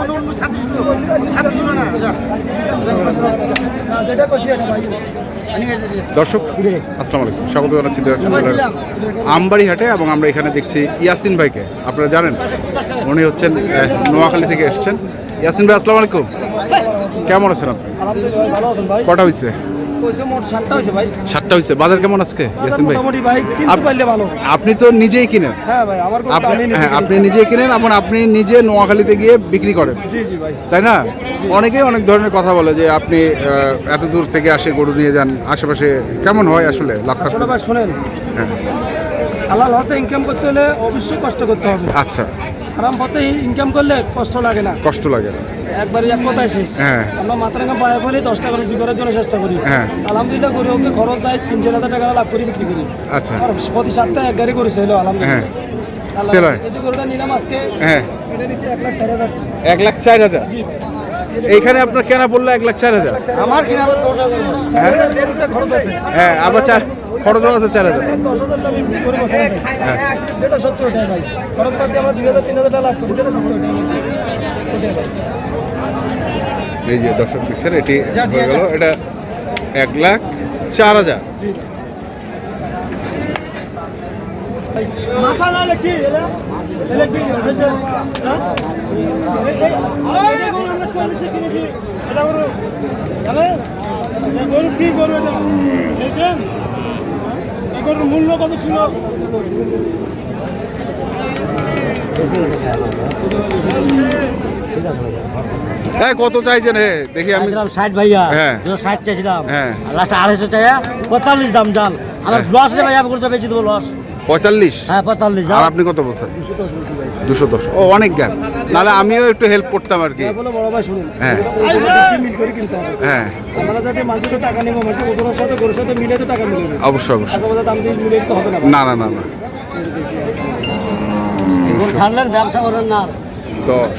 অন্য অন্য ছিল না। দর্শক আসসালামু আলাইকুম। স্বাগত জানাচ্ছি আমবাড়িহাটে আমবাড়ি হাটে এবং আমরা এখানে দেখছি ইয়াসিন ভাইকে। আপনারা জানেন উনি হচ্ছেন নোয়াখালী থেকে এসছেন। ইয়াসিন ভাই আসসালামু আলাইকুম। কেমন আছেন আপনি? আলহামদুলিল্লাহ ভালো আছেন ভাই। কটা হয়েছে সাতটা হয়েছে বাজার কেমন আজকে ইয়াসিন ভাই? আপনি তো নিজেই কিনেন। হ্যাঁ আপনি হ্যাঁ। আপনি নিজেই কিনেন এবং আপনি নিজে নোয়াখালীতে গিয়ে বিক্রি করেন। তাই না? অনেকেই অনেক ধরনের কথা বলে যে আপনি এত দূর থেকে আসে গরু নিয়ে যান আশেপাশে কেমন হয় আসলে শোনেন। হ্যাঁ। হালাল হতে ইনকাম করতে হলে অবশ্যই কষ্ট করতে হবে। আচ্ছা। আরাম পথে ইনকাম করলে কষ্ট লাগে না। কষ্ট লাগে একবারই এক কথায় শেষ। হ্যাঁ। আমরা মাথা রাখা পায়ে বলে দশ টাকা রুজি করার জন্য চেষ্টা করি। হ্যাঁ। আলহামদুলিল্লাহ গরু ওকে খরচ যায় তিন চার হাজার টাকা লাভ করে বিক্রি করি। আচ্ছা। প্রতি সপ্তাহে এক গাড়ি করে সেল আলহামদুলিল্লাহ। হ্যাঁ। আল্লাহ- Sell? এই যে গরুটা নিলাম আজকে হ্যাঁ। এটা নিচে এক লাখ ষাট হাজার। এক লাখ চার হাজার? এইখানে আপনার কেনা পড়ল এক লাখ চার হাজার? আমার কিনা দশ হাজার। হ্যাঁ। আবার চার খরচও আছে চার হাজার। টাকা করে। আচ্ছা। খরচ বাদ দিয়ে আমরা দুই হাজার তিন হাজার টাকা লাভ করি। ওটাই ভাই এই যে দর্শক দেখছেন এটি হয়ে গেল। এটা এক লাখ চার হাজার। মূল্য কত ছিল? হ্যাঁ কত চাইছেন? হে দেখি আমি। ষাট ভাইয়া। হ্যাঁ। ষাট চাইছিলাম। হ্যাঁ। লাস্ট আড়াইশো চাইয়া পঁয়তাল্লিশ দাম জান আমার হ্যাঁ। লস আছে ভাইয়া আমি করতে দেবো লস পঁয়তাল্লিশ? হ্যাঁ পঁয়তাল্লিশ আর আপনি কত বলছেন? দুশো দশ ও অনেক গ্যাপ নাহলে আমিও একটু হেল্প করতাম আর কি। বড় ভাই শুনুন। হ্যাঁ। মিল করে কিনতে হবে। হ্যাঁ। আমরা যাতে মানুষের তো টাকা নেব মানুষের ওজনের সাথে গরুর সাথে মিলে তো টাকা মিলবে অবশ্যই অবশ্যই। আচ্ছা দাম দিয়ে মিলে দিতে হবে না না না না ছাড়লেন ব্যবসা করেন না দশ।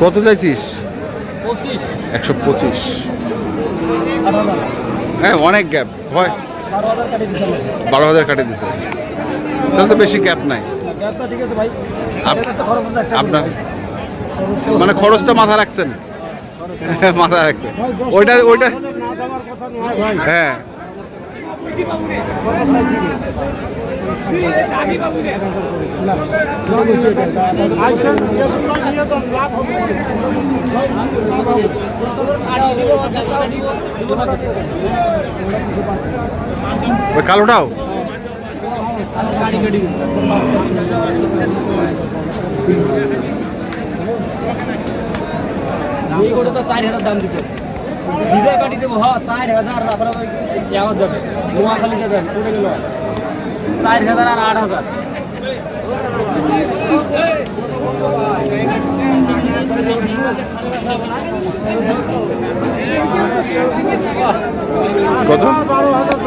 কত চাইছিস? একশো পঁচিশ। হ্যাঁ অনেক গ্যাপ হয়। বারো হাজার কাটিয়ে কাটে দিছে। তাহলে তো বেশি গ্যাপ নাই। আপনার মানে খরচটা মাথা রাখছেন? মাথা রাখছেন। ওইটা ওইটা হ্যাঁ। কালোটাও? এই করে তো চার হাজার দাম দিতেছে। দিবে কাটি দেবো হ্যাঁ চার হাজার তারপরে ইয়াও যাবে নোয়াখালীতে যাবে কোটে গেল চার হাজার আর আট হাজার। কত? বারো হাজার।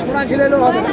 সোনা হবে না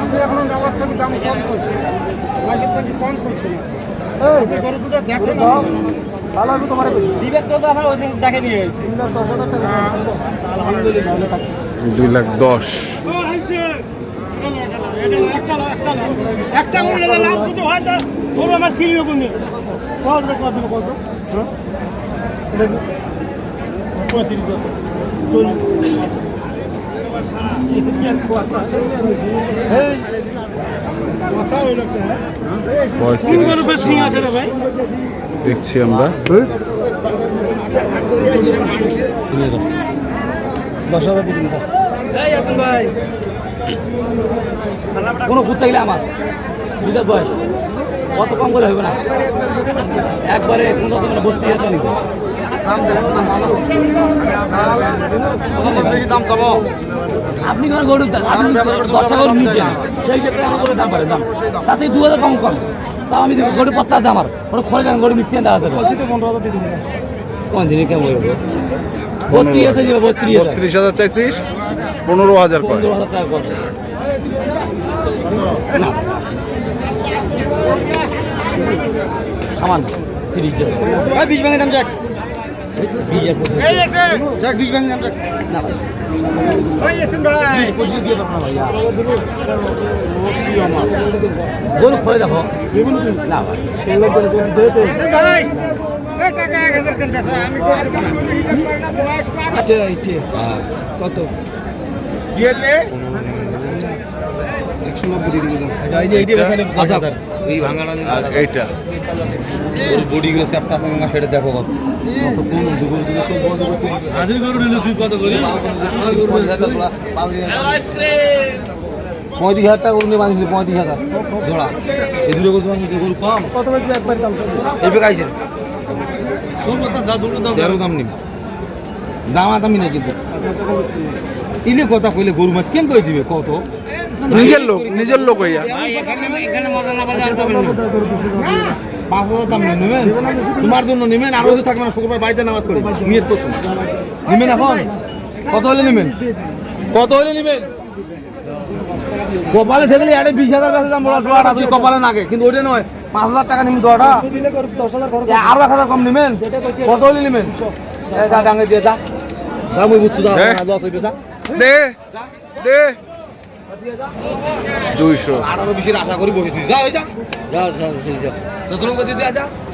আপনি এখনও নেওয়ার থেকে দাম কম করছেন মার্কেট থেকে কম আপনি দেখেন দুই লাখ দশ একটা একটা লাখ। যদি হয় গরু আমার কোনদিন কত কত কত? পঁয়ত্রিশ হ্যাঁ? দেখছি আমরা। কোনো ভূত থাকলে আমার। দুইটা বয়স। কত কম করে হবে না? একবারে কোনো তোমার ভর্তি হতো নি আপনি কোনো গরুর দাম আপনি দশ টাকা গরু নিচ্ছেন সেই হিসেবে আমার গরুর দাম পারে দাম। তাতে দু হাজার কম কম। তাও আমি গরু পত্তা আছে আমার। কোনো খোলা যান গরু বলছি তো পনেরো হাজার দিয়ে দিবি কোন দিনে কেমন বলব বত্রিশ আছে যে বত্রিশ বত্রিশ হাজার চাইছিস পনেরো হাজার পনেরো হাজার টাকা করছে না। আমার তিরিশ হাজার। বিশ ভাঙে দাম যাক। ভাঙে দাম যাক না ভাই ভাই। এসেন ভাই। দিয়ে পাবো না ভাইয়া গরু খোলে দেখো না ভাই এসেন ভাই এই টাকা এক হাজার কেন দেছো? আমি করে দেবো না। কত দিয়ে আচ্ছা বডিগুলো চ্যাপটা সেটা দেখো কত হাজির গরু নিলে তুই কত করি পঁয়ত্রিশ হাজার টাকা নিয়ে পঁয়ত্রিশ হাজার। জোড়া। এই দুটো গরু বাঁধিয়েছিল গরু কম? কত বেশি একবার দাম এই তেরো দাম নিবি। দামা দামি না কিন্তু ইলে কথা কইলে গরু মাছ কেন কই দিবে? কত? নিজের লোক নিজের লোক হইয়া। পাঁচ হাজার দাম নেবেন? তোমার জন্য নেবেন আরও যদি থাকবে না শুক্রবার বাড়িতে নামাজ করি নিয়ত করছ নেবেন এখন? কত হলে নেবেন? কত হলে নেবেন? কপালে ঠেকলে আরে বিশ হাজার কাছে দাম বড় জোয়াটা তুই কপালে নাগে। কিন্তু ওইটা নয় পাঁচ হাজার টাকা নেবেন হাজার আরও এক হাজার কম নেবেন? কত হলে নেবেন? যা ডাঙ্গে দিয়ে যা। যা মুই বুঝছ হ্যাঁ। হইবে যা। দে দে। দুইশো আঠারো বিশের আশা করি বসেছি যা ওই যা।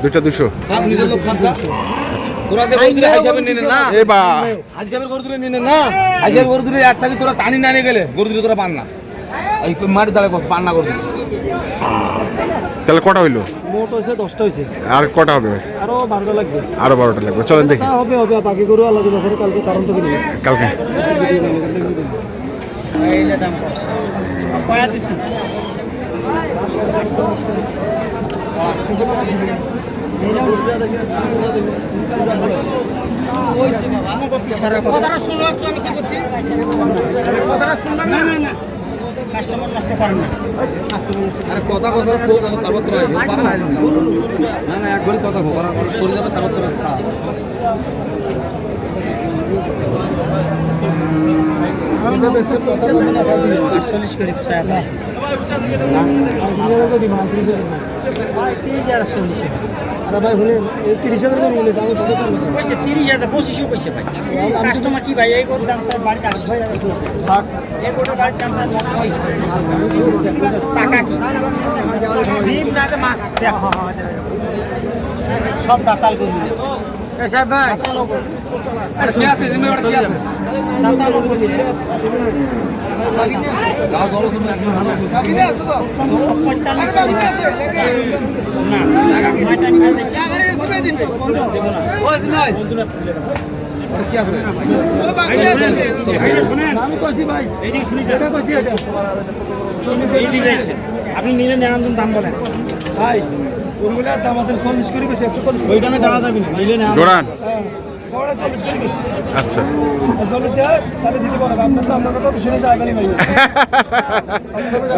দুইটা দুশো। যা। তোরা যে গরু দিলে হিসাবে নিনে না এ বা হিসাবের গরু দিলে নিনে না হিসাবের গরু দিলে এক থাকি তোরা টানি না নিয়ে গেলে গরু দিলে তোরা পান না। এই মাটি দাঁড়ে পান না গরু তাহলে কটা হইল? মোট হয়েছে দশটা হয়েছে। আর কটা হবে? আরও বারোটা লাগবে। আরও বারোটা লাগবে। চলেন দেখি। হবে হবে বাকি গরু আল্লাহ বাসারে কালকে কারণ তো কিনবে। কালকে। আরে কথা কথা কো কথা তোরা আইছো পারা না না একবারই কথা কো করা করে যাবে তারপর তোরা আটচল্লিশ করে আরে ভাই হলে এই তিরিশ হাজার করে বলেছে আমি পয়সা তিরিশ হাজার পঁচিশও ভাই। কাস্টমার কি ভাই? এই দাম স্যার বাড়িতে এই গরুর বাড়ির দাম স্যার চাকা কি? ডিম না মাছ? দেখো। সব দাতাল গরু। সাহেব ভাই। আপনি নিলে নেন দাম বলেন ভাই গরুগুলার দাম আছে, চল্লিশ করে কইছি, একশো চল্লিশ ওই দামে দেওয়া যাবে না নিলে নেন আচ্ছা।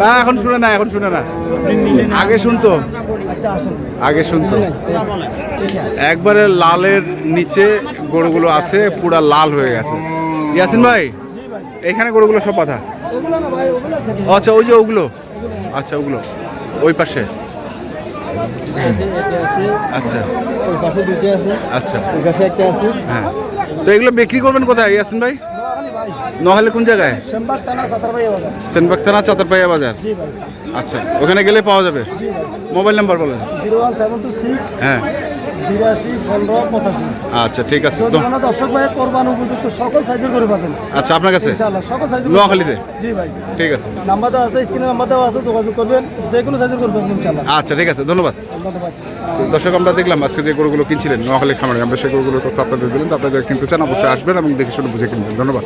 না। এখন শুনে না এখন শুনে না। আগে শুনতো। আচ্ছা আগে শুনতো। একবারে লালের নিচে গরুগুলো আছে পুরা লাল হয়ে গেছে। ইয়াসিন ভাই এখানে গরুগুলো সব বাঁধা? আচ্ছা ওই যে ওগুলো। আচ্ছা ওগুলো। ওই পাশে। আচ্ছা। ওই পাশে দুটো আছে। আচ্ছা। ওই পাশে একটা আছে। হ্যাঁ। তো এগুলো বিক্রি করবেন কোথায় ইয়াসিন ভাই? নহলে কোন জায়গায়? সেনবাগ থানা চাতারপাইয়া বাজার। আচ্ছা ওখানে গেলে পাওয়া যাবে? মোবাইল নাম্বার বলেন। Zero one seven two six হ্যাঁ। বিরাশি পনেরো পঁচাশি। আচ্ছা ঠিক আছে দর্শক ভাই কোরবান উপযুক্ত সকল সাইজের পাবেন। আচ্ছা আপনার কাছে? ইনশাআল্লাহ সকল সাইজের নোয়াখালীতে? জি ভাই। ঠিক আছে। নাম্বার দেওয়া আছে স্ক্রিনে নাম্বার দেওয়া আছে যোগাযোগ করবেন। যে কোনো সাইজের করবেন ইনশাআল্লাহ। আচ্ছা ঠিক আছে ধন্যবাদ। দর্শক আমরা দেখলাম আজকে যে গরুগুলো কিনছিলেন নোয়াখালী খামারে আমরা সেই গরুগুলো তথ্য আপনাদের দিলেন তো আপনাদের কিন্তু চান অবশ্যই আসবেন এবং দেখে শুনে বুঝে কিনবেন। ধন্যবাদ।